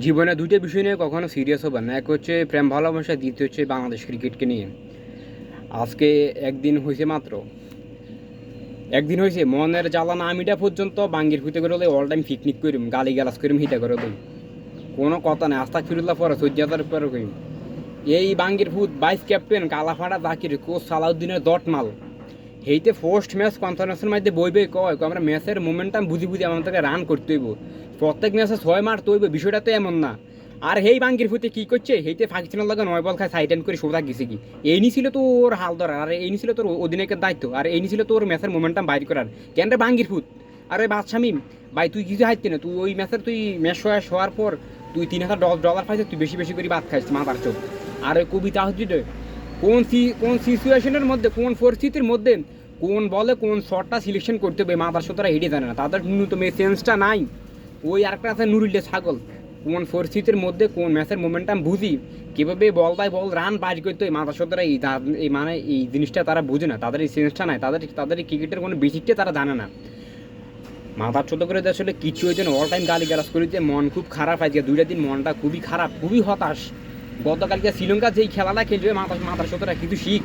জীবনে দুটো বিষয় নিয়ে কখনো সিরিয়াস হবে না। এক হচ্ছে প্রেম ভালোবাসা, দ্বিতীয় হচ্ছে বাংলাদেশ ক্রিকেটকে নিয়ে। আজকে একদিন হয়েছে মাত্র। একদিন হয়েছে মনের জ্বালা না মিটা পর্যন্ত বাঙ্গির ফুটে করে অল টাইম পিকনিক করিম গালি গালাস করিম হিতা করে দিই কোনো কথা নেই আস্তা ফিরুল্লাহ পরে সৈজাদার পরে করিম এই বাঙ্গির ফুট ভাইস ক্যাপ্টেন কালাফাড়া, জাকির, কোচ সালাউদ্দিনের দট মাল হেইতে ফার্স্ট ম্যাচ কনফারেন্সের মধ্যে বইবে কয় আমরা ম্যাচের মোমেন্টাম বুঝি বুঝি আমাদেরকে রান করতে হইব। প্রত্যেক ম্যাচে ছয় মারতে হইব, বিষয়টা তো এমন না। আর হেই বাঙ্গির ফুতে কি করছে? হেইতে পাকিস্তানের লাগে নয় বল খায় সাইড করে সোজা গেছে কি? এই নিছিল তো ওর হাল ধরার, আর এই নিছিল তোর অধিনায়কের দায়িত্ব, আর এই নিছিল তোর ম্যাচের মোমেন্টাম বাইর করার। কেন রে বাঙ্গির ফুট আরে বাদশামিম ভাই তুই কিছু হাইতে না, তুই ওই ম্যাচের তুই ম্যাচ হওয়া হওয়ার পর তুই তিন হাজার ডলার পাইছিস, তুই বেশি বেশি করে ভাত খাইছিস মাথার চোখ। আর ওই কবিতা হচ্ছে কোন সি, কোন সিচুয়েশনের মধ্যে, কোন পরিস্থিতির মধ্যে, কোন বলে কোন শটটা সিলেকশন করতে হবে মাথার সাথে হেঁটে জানে না। তাদের ন্যূনতম এই সেন্সটা নাই। ওই আরেকটা আছে নুরুল্লে ছাগল। কোন পরিস্থিতির মধ্যে, কোন ম্যাচের মোমেন্টাম বুঝি, কীভাবে বল বাই বল রান বাজ করতে হয় মাথার সাথে এই এই মানে এই জিনিসটা তারা বুঝে না। তাদের এই সেন্সটা নাই। তাদের তাদের এই ক্রিকেটের কোনো বেসিকটা তারা জানে না। মাথার ছোট করে আসলে, কিছু হয়েছে অল টাইম গালি গালাজ করেছে, মন খুব খারাপ আজকে। দুইটা দিন মনটা খুবই খারাপ, খুবই হতাশ। গতকালকে শ্রীলঙ্কা যেই খেলাটা খেলবে মাথা মাথার সাথে কিছু শিখ।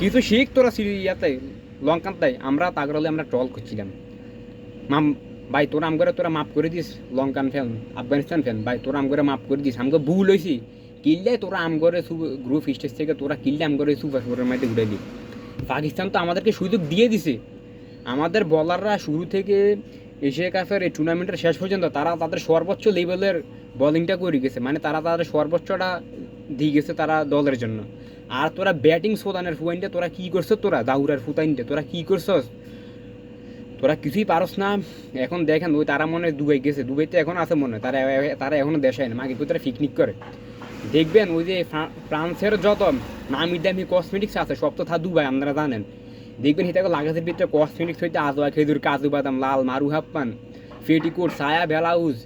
কিছু শিখ তোরা ইয়াতে লঙ্কাতে আমরা তাগরলে আমরা ট্রল করছিলাম। মাম ভাই, তোরা আম করে তোরা মাফ করে দিস, লঙ্কান ফ্যান আফগানিস্তান ফ্যান ভাই, তোরা আম করে মাফ করে দিস আমাকে ভুল হয়েছি কিনলে তোরা আম করে গ্রুপ স্টেজ থেকে তোরা কিনলে আম সুপার ফোরের মধ্যে উঠে দি পাকিস্তান তো আমাদেরকে সুযোগ দিয়ে দিছে। আমাদের বলাররা শুরু থেকে এশিয়া কাপের এই টুর্নামেন্টের শেষ পর্যন্ত তারা তাদের সর্বোচ্চ লেভেলের বোলিংটা করে গেছে। মানে তারা তাদের সর্বোচ্চটা দিয়ে গেছে তারা দলের জন্য। আর তোরা ব্যাটিং সোদানের ফুয়াইনটা তোরা কি করছ তোরা? দাউরার ফুতাইনটা তোরা কি করছস? তোরা কিছুই পারস না। এখন দেখেন, ওই তারা মনে হয় দুবাই গেছে। দুবাইতে এখন আছে মনে হয়। তারা তারা এখনও দেশে না। মাগে তারা পিকনিক করে। দেখবেন ওই যে ফ্রান্সের যত নামি দামি কসমেটিক্স আছে, সব তো থা দুবাই, আপনারা জানেন। দেখবেন হিতাকে লাগাজের ভিতরে কসমেটিক্স হইতে আজোয়া খেজুর, কাজু, বাদাম, লাল, মারু, হাপ্পান, ফেটিকোট সায়া ব্লাউজ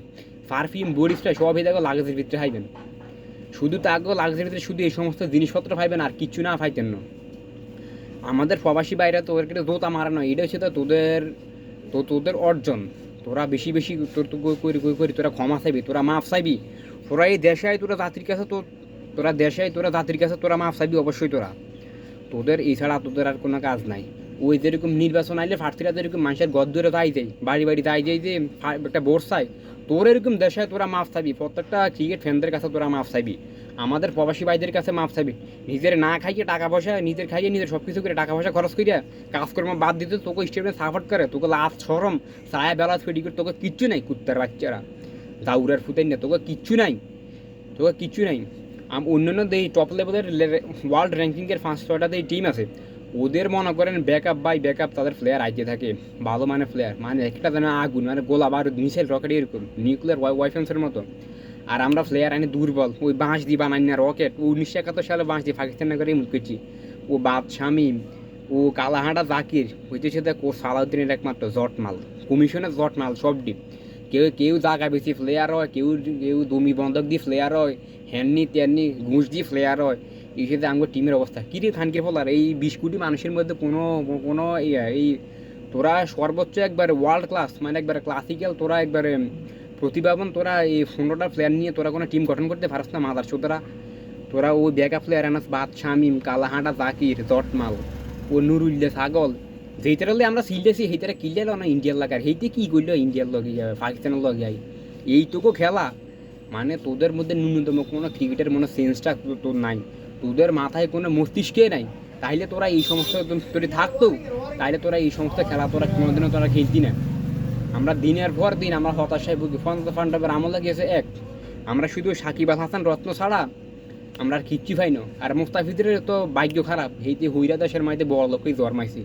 পারফিউম স্প্রে সব হিতাকে লাগাজের ভিতরে খাইবেন। শুধু তাকে লাগাজের ভিতরে শুধু এই সমস্ত জিনিসপত্র পাইবেন আর কিচ্ছু না পাইতেন না। আমাদের প্রবাসী বাইরে তো ওদেরকে দোতা মারা নয়, এটা হচ্ছে তো তোদের তো তোদের অর্জন। তোরা বেশি বেশি তোর করি করি, তোরা ক্ষমা চাইবি, তোরা মাফ চাইবি। তোরা এই দেশে তোরা জাতির কাছে তো, তোরা দেশে তোরা জাতির কাছে তোরা মাফ চাইবি অবশ্যই তোরা। তোদের এছাড়া তোদের আর কোনো কাজ নাই। ওই যেরকম নির্বাচন আইলে ফার্সিরা যেরকম মানুষের গদ ধরে তাই যায় বাড়ি বাড়ি তাই যায় যে একটা বর্ষায় তোর এরকম দেশে তোরা মাফ চাইবি, প্রত্যেকটা ক্রিকেট ফ্যানদের কাছে তোরা মাফ চাইবি। আমাদের প্রবাসী ভাইদের কাছে মাফ চাইবি। নিজের না খাইয়ে টাকা পয়সা, নিজের খাইয়ে নিজের সব কিছু করে টাকা পয়সা খরচ করিয়া কাজকর্ম বাদ দিতে তোকে স্টেপে সাপোর্ট করে, তোকে লাভ সরম সায়া বেলা ফেডি করে তোকে কিচ্ছু নাই, কুত্তার বাচ্চারা। দাউরার ফুটাই না তোকে কিচ্ছু নাই, তোকে কিচ্ছু নাই। অন্যান্য যেই টপ লেভেলের ওয়ার্ল্ড র্যাঙ্কিংয়ের পাঁচ ছয়টা যেই টিম আছে। ওদের মনে করেন ব্যাকআপ বাই ব্যাকআপ তাদের প্লেয়ার আইতে থাকে। ভালো মানে প্লেয়ার মানে একটা যেন আগুন মানে গোলা বারুদ মিসাইল রকেট এরকম। নিউক্লিয়ার ওয়াইফেন্সের মতো। আর আমরা প্লেয়ার আনি দুর্বল। ওই বাঁশ দিয়ে বানাই না রকেট উনিশশো একাত্তর সালে বাঁশ দিয়ে পাকিস্তান মুখ করছি। ও বাদ শামিম, ও কালাহাঁটা জাকির হইতেছে দেখ ও সালাউদ্দিনের একমাত্র জটমাল। কমিশনের জটমাল, সব ডিপ। কেউ কেউ জায়গা বেশি প্লেয়ার হয়, কেউ কেউ দমি বন্ধক দিয়ে প্লেয়ার হয় হ্যাননি তেননি ঘুষ দিয়ে প্লেয়ার হয়। এই সাথে আমার টিমের অবস্থা। কী রে খানকে ফলার? এই বিশ কোটি মানুষের মধ্যে কোনো কোনো এই তোরা সর্বোচ্চ একবারে ওয়ার্ল্ড ক্লাস মানে একবারে ক্লাসিক্যাল তোরা একবারে প্রতিভাবান তোরা এই পনেরোটা প্লেয়ার নিয়ে তোরা কোনো টিম গঠন করতে পারস না, মাদার তোরা তোরা ওই ব্যাকআপ প্লেয়ার আনাস বাদ শামিম কালাহাঁটা, জাকির, জটমাল, ও নুরুল্লে ছাগল। যেইটারলে আমরা সিলতেছি সেইটারা কিনলে না ইন্ডিয়ার লাগার সেইতে কি করল ইন্ডিয়ার লগে যাবে পাকিস্তানের লগে যাই এইটুকু খেলা। মানে তোদের মধ্যে ন্যূনতম কোনো ক্রিকেটের মনে সেন্সটা তোর নাই। তোদের মাথায় কোনো মস্তিষ্কে নাই। তাইলে তোরা এই সমস্ত তোর থাকতো, তাইলে তোরা এই সমস্ত খেলা তোরা কোনোদিনও তোরা খেলতি না। আমরা দিনের পর দিন আমরা হতাশায় ভুগি। ফোন ফান্ডাবের আমল লাগিয়েছে এক। আমরা শুধু সাকিব আল হাসান রত্ন ছাড়া আমরা আর কিচ্ছু পাই না। আর মুস্তাফিদের তো ভাগ্য খারাপ। হেইতে হইরা দেশের মাইতে বড় লোকই জন্মাইছে।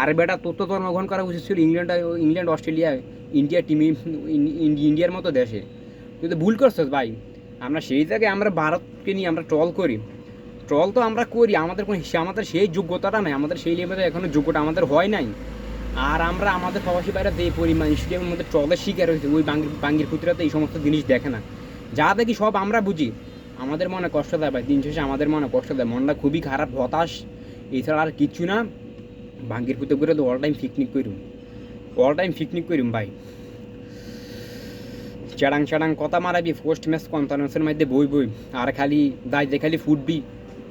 আর বেটা, তোর তো জন্মগ্রহণ করা উচিত ছিল England England, Australia, India team ইন্ডিয়ার মতো দেশে। তুই তো ভুল করছিস ভাই। আমরা সেই জায়গায় আমরা ভারতকে নিয়ে আমরা ট্রল করি। ট্রল তো আমরা করি, আমাদের কোনো আমাদের সেই যোগ্যতাটা নাই, আমাদের সেই লেভেলে এখনও যোগ্যতা আমাদের হয় নাই। আর আমরা আমাদের প্রবাসী বাইরে যে পরিমাণ স্টেমের মধ্যে ট্রলের শিকার হয়েছে, ওই বাঙ্গির বাঙ্গির পুত্রা তো এই সমস্ত জিনিস দেখে না। যা দেখি সব আমরা বুঝি। আমাদের মনে কষ্ট দেয় ভাই, দিন শেষে আমাদের মনে কষ্ট দেয়। মনটা খুবই খারাপ, হতাশ, এছাড়া আর কিচ্ছু না। বাঙ্গির পুত্র করে তো অল টাইম পিকনিক করুম অল টাইম পিকনিক করুম ভাই। চ্যাডাং চ্যাডাং কথা মারাবি ফার্স্ট ম্যাচ কনফারেন্সের মধ্যে বই বই। আর খালি দায় দিয়ে খালি ফুটবি।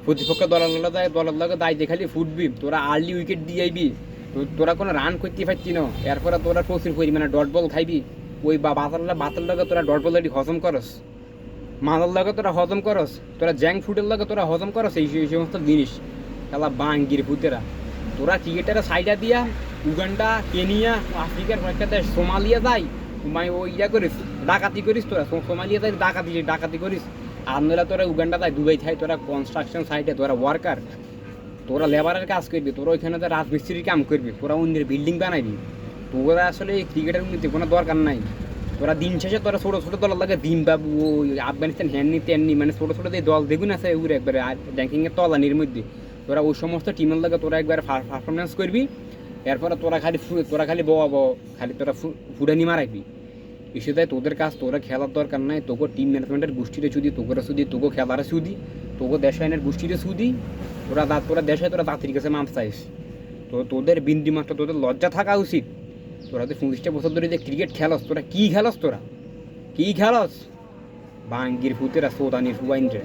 প্রতিপক্ষ দলের লগে দলের লগে দায় দিয়ে খালি ফুটবি। তোরা আর্লি উইকেট দিয়ে আইবি। তোরা কোনো রান করতে পারছি না। এরপরে তোরা প্রচুর পরিমাণে ডট বল খাইবি। ওই বা বাতাল বাতাল লগে তোরা ডট বল হজম করস। মাদার লগে তোরা হজম করস। তোরা জ্যাং ফুটের লগে তোরা হজম করস। এই সমস্ত জিনিস। খেলা বাঙ্গির ভূতেরা তোরা ক্রিকেটারে সাইডা দিয়া উগান্ডা, কেনিয়া, আফ্রিকার কয়েকটা দেশ, সোমালিয়া যাই মানে ও ইয়া করিস, ডাকাতি করিস তোরা সোমালিয়া যাই, ডাকাতি ডাকাতি করিস আর তোরা, উগান্ডা যাই, দুবাই থাই তোরা কনস্ট্রাকশন সাইটে তোরা ওয়ার্কার তোরা লেবারের কাজ করবি, তোরা ওইখানে তো রাজমিস্ত্রির কাম করবি, তোরা অন্যের বিল্ডিং বানাবি তোরা আসলে ক্রিকেটের উন্নতি কোনো দরকার নাই। তোরা দিন শেষে তোরা ছোটো ছোটো দল লাগে দিন বাবু ওই আফগানিস্তান হ্যান্ডনি তেননি মানে ছোটো ছোটো যে দল দেখুন আছে, ওগুলো একবারে র্যাঙ্কিংয়ের তলানির মধ্যে। তোরা ওই সমস্ত টিমের লাগে তোরা একবার পারফরমেন্স করবি, এরপরে তোরা খালি তোরা খালি বয়া বো খালি তোরা ফুটানি মারাবি ইস্যুতে তোদের কাজ, তোরা খেলার দরকার নাই, তোকে টিম ম্যানেজমেন্টের গোষ্ঠীরে সুদি তোকে সুদি তোকে খেলার সুদি তোকে দেশ আইনের গোষ্ঠীরে সুদি তোরা দা তোরা দেশে তোরা দাঁতির কাছে মাপ চাইস। তো তোদের বিন্দি মাত্র তোদের লজ্জা থাকা উচিত। তোরা তো পঁচিশটা বছর ধরে যে ক্রিকেট খেলস, তোরা কী খেলস তোরা? কী খেলস? বাঙ্গির ফুতেরা, সোদানির ফুবাইন রে